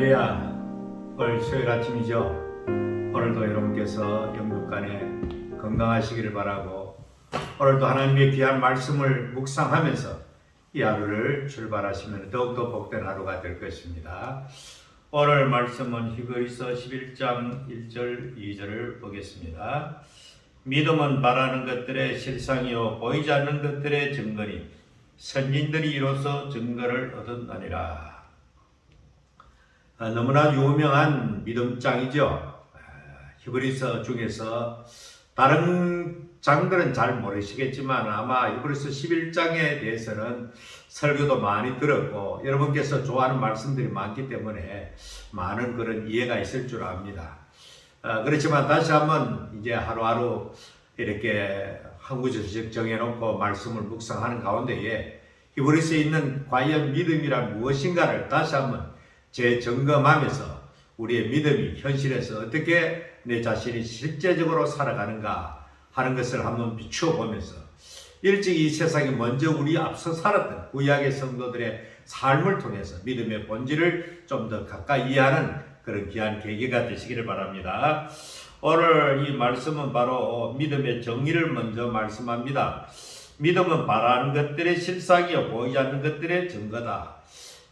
할렐루야. 오늘 수요일 아침이죠. 오늘도 여러분께서 영육간에 건강하시기를 바라고 오늘도 하나님의 귀한 말씀을 묵상하면서 이 하루를 출발하시면 더욱더 복된 하루가 될 것입니다. 오늘 말씀은 히브리서 11장 1절 2절을 보겠습니다. 믿음은 바라는 것들의 실상이요 보이지 않는 것들의 증거니 선진들이 이로써 증거를 얻었나니라. 아, 너무나 유명한 믿음장이죠. 아, 히브리서 중에서 다른 장들은 잘 모르시겠지만 아마 히브리서 11장에 대해서는 설교도 많이 들었고 여러분께서 좋아하는 말씀들이 많기 때문에 많은 그런 이해가 있을 줄 압니다. 아, 그렇지만 다시 한번 이제 하루하루 이렇게 한 구절씩 정해놓고 말씀을 묵상하는 가운데에 히브리서에 있는 과연 믿음이란 무엇인가를 다시 한번 재점검하면서 우리의 믿음이 현실에서 어떻게 내 자신이 실제적으로 살아가는가 하는 것을 한번 비추어 보면서 일찍 이 세상에 먼저 우리 앞서 살았던 구약의 성도들의 삶을 통해서 믿음의 본질을 좀 더 가까이 이해하는 그런 귀한 계기가 되시기를 바랍니다. 오늘 이 말씀은 바로 믿음의 정의를 먼저 말씀합니다. 믿음은 바라는 것들의 실상이요 보이지 않는 것들의 증거다.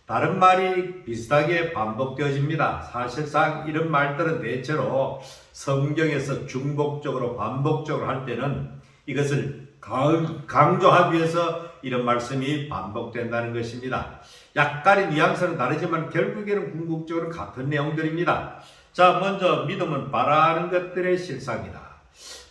다른 말이 비슷하게 반복되어집니다. 사실상 이런 말들은 대체로 성경에서 중복적으로 반복적으로 할 때는 이것을 강조하기 위해서 이런 말씀이 반복된다는 것입니다. 약간의 뉘앙스는 다르지만 결국에는 궁극적으로 같은 내용들입니다. 자, 먼저 믿음은 바라는 것들의 실상이다.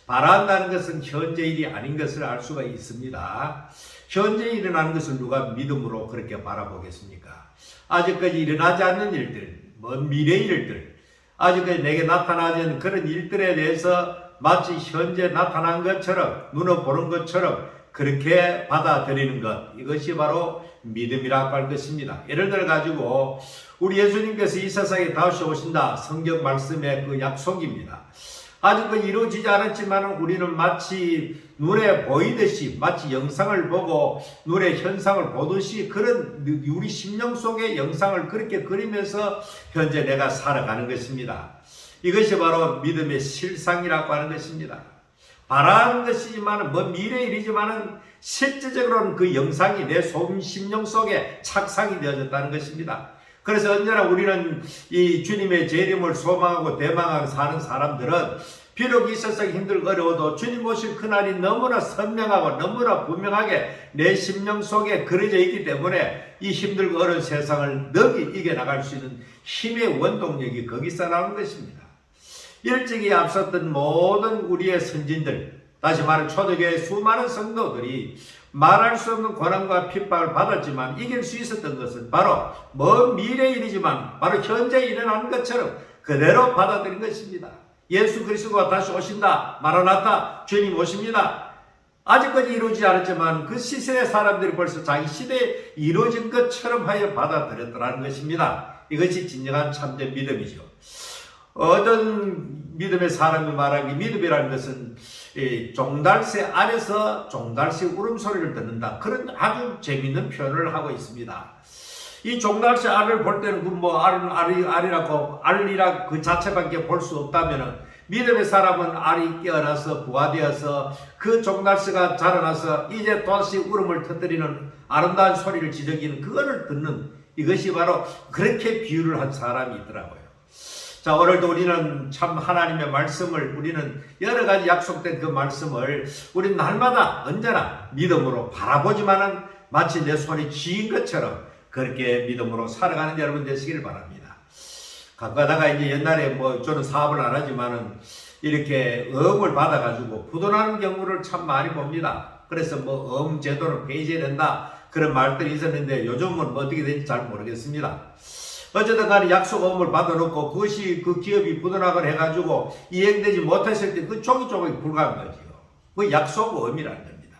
바란다는 것은 현재 일이 아닌 것을 알 수가 있습니다. 현재 일어나는 것을 누가 믿음으로 그렇게 바라보겠습니까? 아직까지 일어나지 않는 일들, 먼 미래 일들, 아직까지 내게 나타나지 않는 그런 일들에 대해서 마치 현재 나타난 것처럼, 눈으로 보는 것처럼 그렇게 받아들이는 것, 이것이 바로 믿음이라고 할 것입니다. 예를 들어 가지고 우리 예수님께서 이 세상에 다시 오신다 성경 말씀의 그 약속입니다. 아직은 이루어지지 않았지만 우리는 마치 눈에 보이듯이 마치 영상을 보고 눈에 현상을 보듯이 그런 우리 심령 속의 영상을 그렇게 그리면서 현재 내가 살아가는 것입니다. 이것이 바로 믿음의 실상이라고 하는 것입니다. 바라는 것이지만 뭐 미래 일이지만은 실제적으로는 그 영상이 내 소음 심령 속에 착상이 되어졌다는 것입니다. 그래서 언제나 우리는 이 주님의 재림을 소망하고 대망하고 사는 사람들은 비록 이 세상이 힘들고 어려워도 주님 오실 그날이 너무나 선명하고 너무나 분명하게 내 심령 속에 그려져 있기 때문에 이 힘들고 어려운 세상을 너기 이겨나갈 수 있는 힘의 원동력이 거기서 나오는 것입니다. 일찍이 앞섰던 모든 우리의 선진들, 다시 말해 초대교회 수많은 성도들이 말할 수 없는 고난과 핍박을 받았지만 이길 수 있었던 것은 바로 먼 미래 일이지만 바로 현재 일어나는 것처럼 그대로 받아들인 것입니다. 예수 그리스도가 다시 오신다. 마라나타 주님 오십니다. 아직까지 이루어지지 않았지만 그 시세의 사람들이 벌써 자기 시대에 이루어진 것처럼 하여 받아들였더라는 것입니다. 이것이 진정한 참된 믿음이죠. 어떤 믿음의 사람이 말하기 믿음이라는 것은 종달새 아래서 종달새 울음소리를 듣는다. 그런 아주 재밌는 표현을 하고 있습니다. 이 종달새 알을 볼 때는 그뭐 알은 알이 알이라고 알이라 그 자체밖에 볼 수 없다면은 믿음의 사람은 알이 깨어나서 부화되어서 그 종달새가 자라나서 이제 다시 울음을 터뜨리는 아름다운 소리를 지저귀는 그거를 듣는 이것이 바로 그렇게 비유를 한 사람이 있더라고요. 자, 오늘도 우리는 참 하나님의 말씀을 우리는 여러 가지 약속된 그 말씀을 우리는 날마다 언제나 믿음으로 바라보지만은 마치 내 손이 쥐인 것처럼 그렇게 믿음으로 살아가는 여러분 되시길 바랍니다. 가다가 이제 옛날에 뭐 저는 사업을 안 하지만은 이렇게 어음을 받아가지고 부도나는 경우를 참 많이 봅니다. 그래서 뭐 어음 제도를 폐지해야 된다 그런 말들이 있었는데 요즘은 뭐 어떻게 될지 잘 모르겠습니다. 어쨌든 간에 약속 어음을 받아놓고 그것이 그 기업이 부도나걸 해가지고 이행되지 못했을 때 그 종이 조각이 불가한 거지요. 그 약속 어음이라는 겁니다.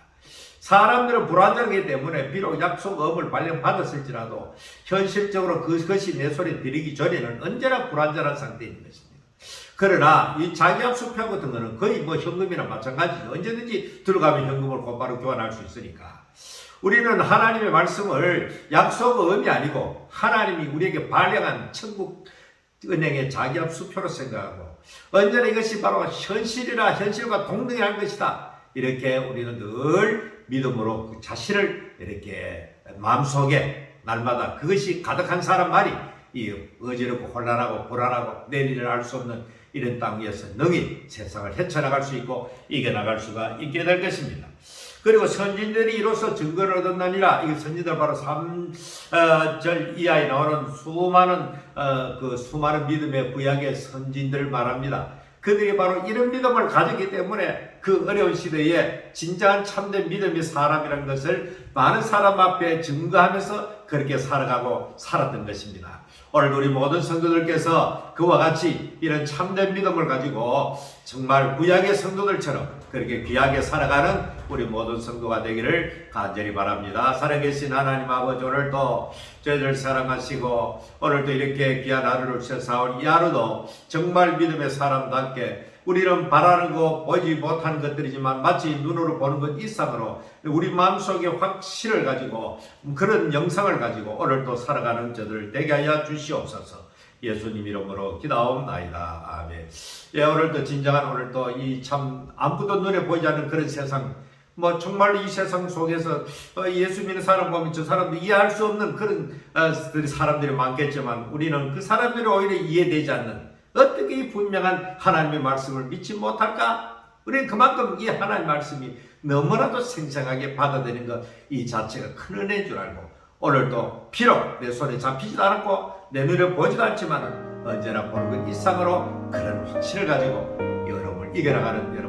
사람들은 불안정하기 때문에 비록 약속 어음을 발령받았을지라도 현실적으로 그것이 내 손에 들이기 전에는 언제나 불안정한 상태인 것입니다. 그러나 이 자기 약속표 같은 거는 거의 뭐 현금이나 마찬가지죠. 언제든지 들어가면 현금을 곧바로 교환할 수 있으니까. 우리는 하나님의 말씀을 약속의 아니고 하나님이 우리에게 발령한 천국 은행의 자기압 수표로 생각하고 언제나 이것이 바로 현실이라 현실과 동등한 것이다. 이렇게 우리는 늘 믿음으로 그 자신을 이렇게 마음속에 날마다 그것이 가득한 사람 말이 이 어지럽고 혼란하고 불안하고 내일을 알 수 없는 이런 땅 위에서 능히 세상을 헤쳐나갈 수 있고 이겨나갈 수가 있게 될 것입니다. 그리고 선진들이 이로써 증거를 얻었느니라. 이 선진들 바로 3절 이하에 나오는 수많은 어, 그 수많은 믿음의 구약의 선진들 말합니다. 그들이 바로 이런 믿음을 가졌기 때문에 그 어려운 시대에 진정한 참된 믿음의 사람이라는 것을 많은 사람 앞에 증거하면서 그렇게 살아가고 살았던 것입니다. 오늘 우리 모든 성도들께서 그와 같이 이런 참된 믿음을 가지고 정말 구약의 성도들처럼 그렇게 귀하게 살아가는 우리 모든 성도가 되기를 간절히 바랍니다. 살아계신 하나님 아버지 오늘도 저희들 사랑하시고 오늘도 이렇게 귀한 하루를 주셔서 이 하루도 정말 믿음의 사람답게 우리는 바라는 거 보지 못하는 것들이지만 마치 눈으로 보는 것 이상으로 우리 마음속에 확신을 가지고 그런 영상을 가지고 오늘도 살아가는 저들 되게 하여 주시옵소서. 예수님 이름으로 기도하옵나이다. 아멘. 예, 오늘도 진정한 오늘도 이참 아무도 눈에 보이지 않는 그런 세상 뭐 정말 이 세상 속에서 어, 예수 믿는 사람 보면 저 사람도 이해할 수 없는 그런 어, 사람들이 많겠지만 우리는 그 사람들이 오히려 이해되지 않는 어떻게 이 분명한 하나님의 말씀을 믿지 못할까? 우리는 그만큼 이 하나님의 말씀이 너무나도 생생하게 받아들이는 것이 자체가 큰 은혜인 줄 알고 오늘도 비록 내 손에 잡히지도 않았고 내 눈에 보지도 않지만 언제나 보는 것 이상으로 그런 확신을 가지고 여러분을 이겨나가는 여러분